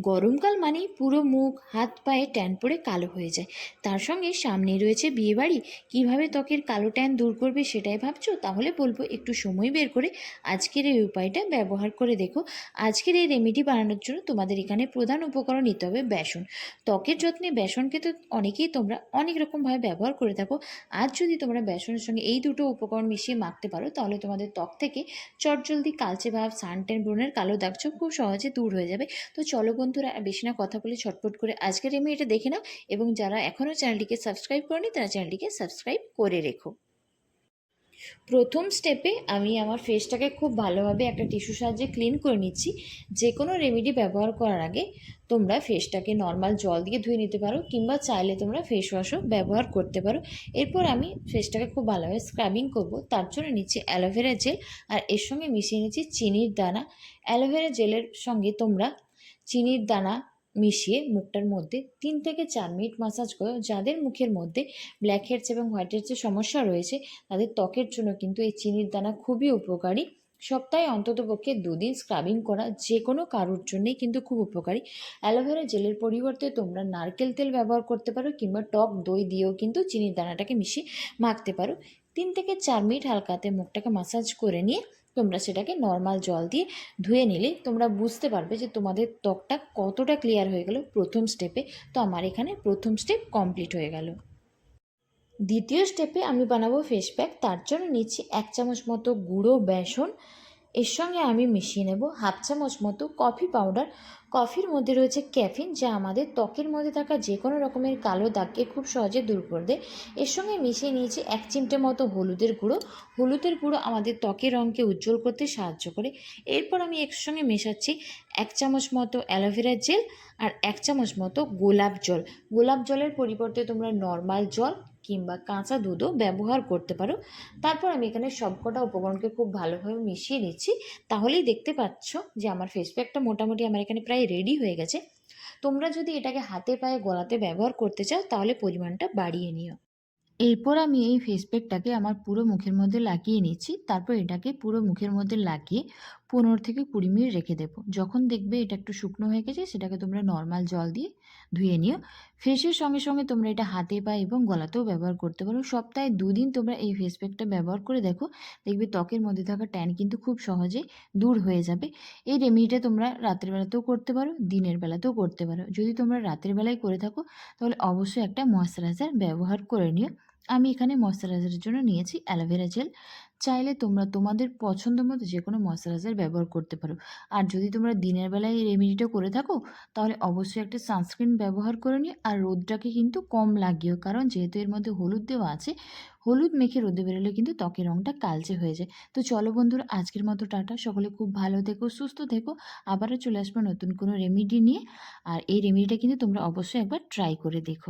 গরমকাল মানেই পুরো মুখ, হাত, পায়ে ট্যান পড়ে কালো হয়ে যায়। তার সঙ্গে সামনে রয়েছে বিয়েবাড়ি। কীভাবে ত্বকের কালো ট্যান দূর করবে সেটাই ভাবছ? তাহলে বলব একটু সময় বের করে আজকের এই উপায়টা ব্যবহার করে দেখো। আজকের এই রেমেডি বানানোর জন্য তোমাদের এখানে প্রধান উপকরণ নিতে হবে বেসন। ত্বকের যত্নে বেসনকে তো অনেকেই তোমরা অনেক রকমভাবে ব্যবহার করে থাকো। আজ যদি তোমরা বেসনের সঙ্গে এই দুটো উপকরণ মিশিয়ে মাখতে পারো, তাহলে তোমাদের ত্বক থেকে চটজলদি কালচে ভাব সানটেন ব্রণের কালো দাগছোপ খুব সহজে দূর হয়ে যাবে। তো চলো বন্ধুরা বেশি না কথা বলে ছটপট করে আজকের আমি এটা দেখে নাও এবং যারা এখনও চ্যানেলটিকে সাবস্ক্রাইব করেনি, তারা চ্যানেলটিকে সাবস্ক্রাইব করে রেখো। প্রথম স্টেপে আমি আমার ফেসটাকে খুব ভালোভাবে একটা টিস্যু সাহায্যে ক্লিন করে নিচ্ছি। যে কোনো রেমেডি ব্যবহার করার আগে তোমরা ফেসটাকে নর্মাল জল দিয়ে ধুয়ে নিতে পারো কিংবা চাইলে তোমরা ফেস ওয়াশও ব্যবহার করতে পারো। এরপর আমি ফেসটাকে খুব ভালোভাবে স্ক্রাবিং করব। তার জন্য নিচ্ছি অ্যালোভেরা জেল আর এর সঙ্গে মিশিয়ে নিচ্ছি চিনির দানা। অ্যালোভেরা জেলের সঙ্গে তোমরা চিনির দানা মিশিয়ে মুখটার মধ্যে তিন থেকে চার মিনিট মাসাজ করো। যাদের মুখের মধ্যে ব্ল্যাক হেডস এবং হোয়াইট হেডসের সমস্যা রয়েছে, তাদের ত্বকের জন্য কিন্তু এই চিনির দানা খুবই উপকারী। সপ্তাহে অন্ততপক্ষে দুদিন স্ক্রাবিং করা যে কোনো কারোর জন্যই কিন্তু খুব উপকারী। অ্যালোভেরা জেলের পরিবর্তে তোমরা নারকেল তেল ব্যবহার করতে পারো কিংবা টক দই দিয়েও কিন্তু চিনির দানাটাকে মিশিয়ে মাখতে পারো। তিন থেকে চার মিনিট হালকাতে মুখটাকে মাসাজ করে নিয়ে তোমরা সেটাকে নর্মাল জল দিয়ে ধুয়ে নিলে তোমরা বুঝতে পারবে যে তোমাদের ত্বকটা কতটা ক্লিয়ার হয়ে গেল প্রথম স্টেপে তো আমার এখানে প্রথম স্টেপ কমপ্লিট হয়ে গেল। দ্বিতীয় স্টেপে আমি বানাবো ফেস প্যাক তার জন্য নিচ্ছি এক চামচ মতো গুঁড়ো বেসন। এর সঙ্গে আমি মিশিয়ে নেব হাফ চামচ মতো কফি পাউডার। কফির মধ্যে রয়েছে ক্যাফিন, যা আমাদের ত্বকের মধ্যে থাকা যে কোনো রকমের কালো দাগকে খুব সহজে দূর করে দেয়। এর সঙ্গে মিশিয়ে নিয়েছি এক চিমটে মতো হলুদের গুঁড়ো। হলুদের গুঁড়ো আমাদের ত্বকের রঙকে উজ্জ্বল করতে সাহায্য করে। এরপর আমি এর সঙ্গে মেশাচ্ছি এক চামচ মতো অ্যালোভেরা জেল আর এক চামচ মতো গোলাপ জল। গোলাপ জলের পরিবর্তে তোমরা নর্মাল জল কিংবা কাঁচা দুধও ব্যবহার করতে পারো। তারপর আমি এখানে সবকটা উপকরণকে খুব ভালোভাবে মিশিয়ে নিচ্ছি। তাহলেই দেখতে পাচ্ছ যে আমার ফেস প্যাকটা মোটামুটি আমার এখানে প্রায় রেডি হয়ে গেছে। তোমরা যদি এটাকে হাতে পায়ে গলাতে ব্যবহার করতে চাও, তাহলে পরিমাণটা বাড়িয়ে নিও। এরপর আমি এই ফেস প্যাকটাকে আমার পুরো মুখের মধ্যে লাগিয়ে নিচ্ছি। তারপর এটাকে পুরো মুখের মধ্যে লাগিয়ে পনেরো থেকে কুড়ি মিনিট রেখে দেবো। যখন দেখবে এটা একটু শুকনো হয়ে গেছে, সেটাকে তোমরা নর্মাল জল দিয়ে ধুয়ে নিও। ফেসের সঙ্গে সঙ্গে তোমরা এটা হাতে পায়ে এবং গলাতেও ব্যবহার করতে পারো। সপ্তাহে দুদিন তোমরা এই ফেস প্যাকটা ব্যবহার করে দেখো। দেখবে ত্বকের মধ্যে থাকা ট্যান কিন্তু খুব সহজে দূর হয়ে যাবে। এই রেমেডিটা তোমরা রাতের বেলাতেও করতে পারো, দিনের বেলাতেও করতে পারো। যদি তোমরা রাতের বেলায় করে থাকো, তাহলে অবশ্যই একটা ময়শ্চারাইজার ব্যবহার করে নিও। আমি এখানে ময়শ্চারাইজারের জন্য নিয়েছি অ্যালোভেরা জেল চাইলে তোমরা তোমাদের পছন্দ মতো যে কোনো ময়শ্চারাইজার ব্যবহার করতে পারো। আর যদি তোমরা দিনের বেলায় এই রেমেডিটা করে থাকো, তাহলে অবশ্যই একটা সানস্ক্রিন ব্যবহার করে নিও। আর রোদটাকে কিন্তু কম লাগিও, কারণ যেহেতু এর মধ্যে হলুদ দেওয়া আছে, হলুদ মেখে রোদে বেরোলে কিন্তু ত্বকের রঙটা কালচে হয়ে যায়। তো চলো বন্ধুরা, আজকের মতো টাটা। সকলে খুব ভালো থেকো, সুস্থ থেকো। আবারও চলে আসব নতুন কোনো রেমেডি নিয়ে। আর এই রেমেডিটা কিন্তু তোমরা অবশ্যই একবার ট্রাই করে দেখো।